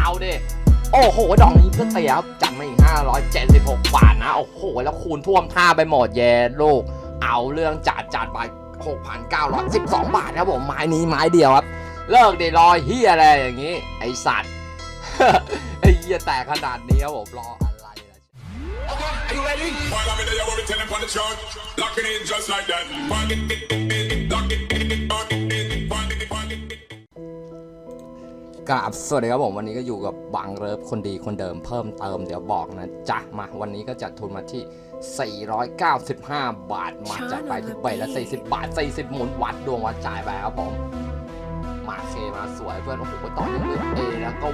เอาดิโอ้โห ดอกนี้เพื่อเตียครับจัดมาอีก 576 บาทนะ โอ้โห แล้วคูณท่วมท่าไปหมดเยลูก เอาเรื่องจัดจัดไป 6,912 บาทครับผม ไม้นี้ไม้เดียวครับ เลิกเดิรอยเฮียอะไรอย่างงี้ ไอสัตว์ ไอเฮียแตกขนาดนี้ครับผมรออะไรล่ะ Are you ready? While I'm in there, we're telling on the chart. Lock it in just like that. Wind it, it, it, it, lock it, lock it, กราบสวัสดีครับผมวันนี้ก็อยู่กับบางเลิฟคนดีคนเดิมเพิ่มเติมเดี๋ยวบอกนะจ๊ะมาวันนี้ก็จัดทุนมาที่ 495 บาทมาจัดไปที่ใบละ 40 บาท 40 หมุนวัดดวงวัดจ่ายไปครับผมมาเคมาสวยเพื่อนโอ้โหต่อยังเหลือเอแล้วก็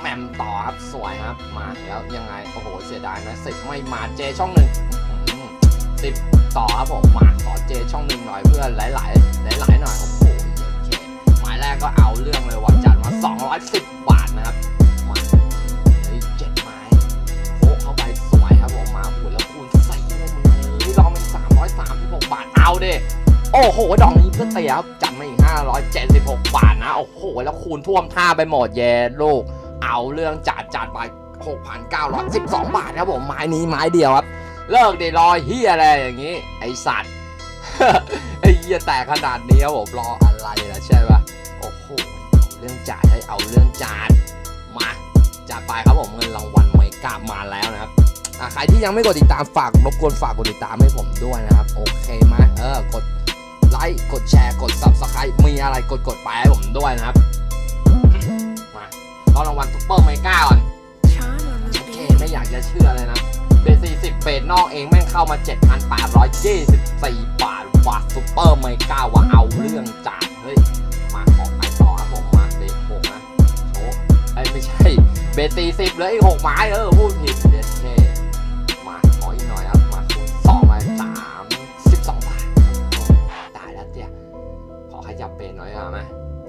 แหมมต่อครับสวยครับมาแล้วยังไงโอ้โหเสียดายนะสิบไม่มาเจช่องหนึ่งสิบต่อครับผมมาขอเจช่องหนึ่งหน่อยเพื่อนหลายหลายหลายหลายๆ 110 บาทนะครับมาเฮ้ยเจ็ดไม้โคเข้าไปสวยครับผมมาหุ่นแล้วคูณใส่เลยนนี่ลองเป็น336 บาทเอาเด้โอ้โห ดอกนี้ก็เตียครับจัดมาอีก 576 บาทนะ โอ้โห แล้วคูณท่วมท่าไปหมดแย่โลกเอาเรื่องจัดจัดไป6,912 บาทครับผมไม้นี้ไม้เดียวครับ เลิกเดี๋ยวรอยเฮียอะไรอย่างงี้ ไอสัตว์ไอเฮียแตกขนาดนี้ครับผมรออะไรนะใช่ปะโอ้โห เรื่องจ่ายให้เอาเรื่องจานมาจัดไปครับผมเงินรางวัลไม่กล้ามาแล้วนะครับใครที่ยังไม่กดติดตามฝากรบกวนฝากกดติดตามให้ผมด้วยนะครับ โอเคไหมเออกดไลค์กดแชร์กด subscribe มีอะไรกดกดไปให้ผมด้วยนะครับมาเอารางวัลซุปเปอร์ไมก้าก่อนโอเคไม่อยากจะเชื่อเลยนะเบสสี่สิบเบสนอกเองแม่งเข้ามา 7,824 บาทวัดซุปเปอร์ไมก้าว่าเอาเรื่องจัดเฮ้ย บสสี่สิบเลยอีกหกไม้เออพูดผิดเดสเคมาขออีกหน่อยครับมาคูณสองมาสามสิบสองบาทตายแล้วเตี้ยขอขยับเบสหน่อยได้ไหม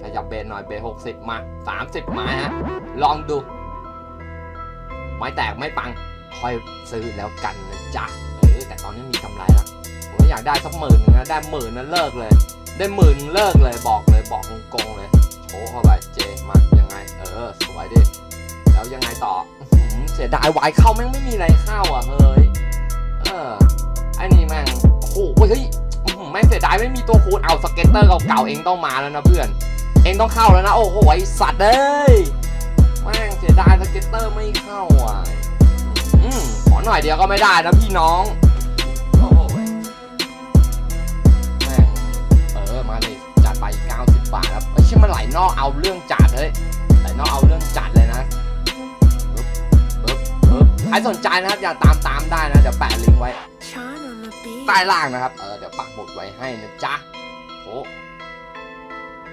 ขยับเบสหน่อยเบสหกสิบมาสามสิบไม้ฮะลองดู ไม้แตกไม่ปังคอยซื้อแล้วกันนะจ๊ะเออแต่ตอนนี้มีกำไรแล้วผมก็อยากได้สักหมื่นนะได้หมื่นนั้นเลิกเลย ได้หมื่นเลิกเลยบอก ดายวายเข้าแม่งไม่มีอะไรเข้าอะเฮ้ย เอออ้นี่แม่งโอ้โหเฮ้ยแม่งเสียดายไม่มีตัวคูณเอาสเก็ตเตอร์เก่าๆเองต้องมาแล้วนะเพื่อน เองต้องเข้าแล้วนะโอ้โหไอสัตว์เอ้ย แม่งเสียดายสเก็ตเตอร์ไม่เข้าอะ อืมขอหน่อยเดียวก็ไม่ได้นะพี่น้องโอ้โหแม่งเออมาเลยจัดไป 90 บาทครับไอ้เชื่อมันไหลนอกเอาเรื่องจัดเฮ้ยไหลนอกเอาเรื่องจัด ครสนใจนะครับอย่าตามตามได้นะเดี๋ยวแปะลิงก์ไว้ ใต้ล่างนะครับเออเดี๋ยวปักหมุดไว้ให้นะจ๊ะโผ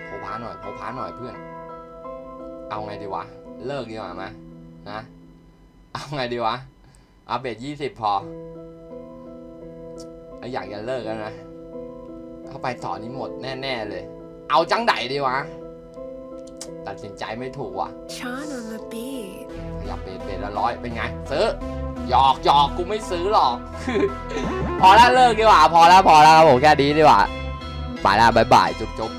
โผพาหน่อยโผพาหน่อยเพื่อน เอาไงดีวะ เลิกดีกว่าไหมนะ เอาไงดีวะเอาเบทยี่สิบพอออยากจะเลิกแล้วนะเข้าไปต่อนี้หมดแน่ ๆ เลย เอาจังไดดีวะ ตัดสินใจไม่ถูกว่ะ Sean on the beat. ขยับเบรเบรละร้อยเป็นไง ซื้อหยอกหยอกกูไม่ซื้อหรอก พอแล้วเลิกดีกว่า พอแล้วพอแล้วครับผมแค่นี้ดีกว่าไปแล้วบายบายจุ๊บจุ๊บ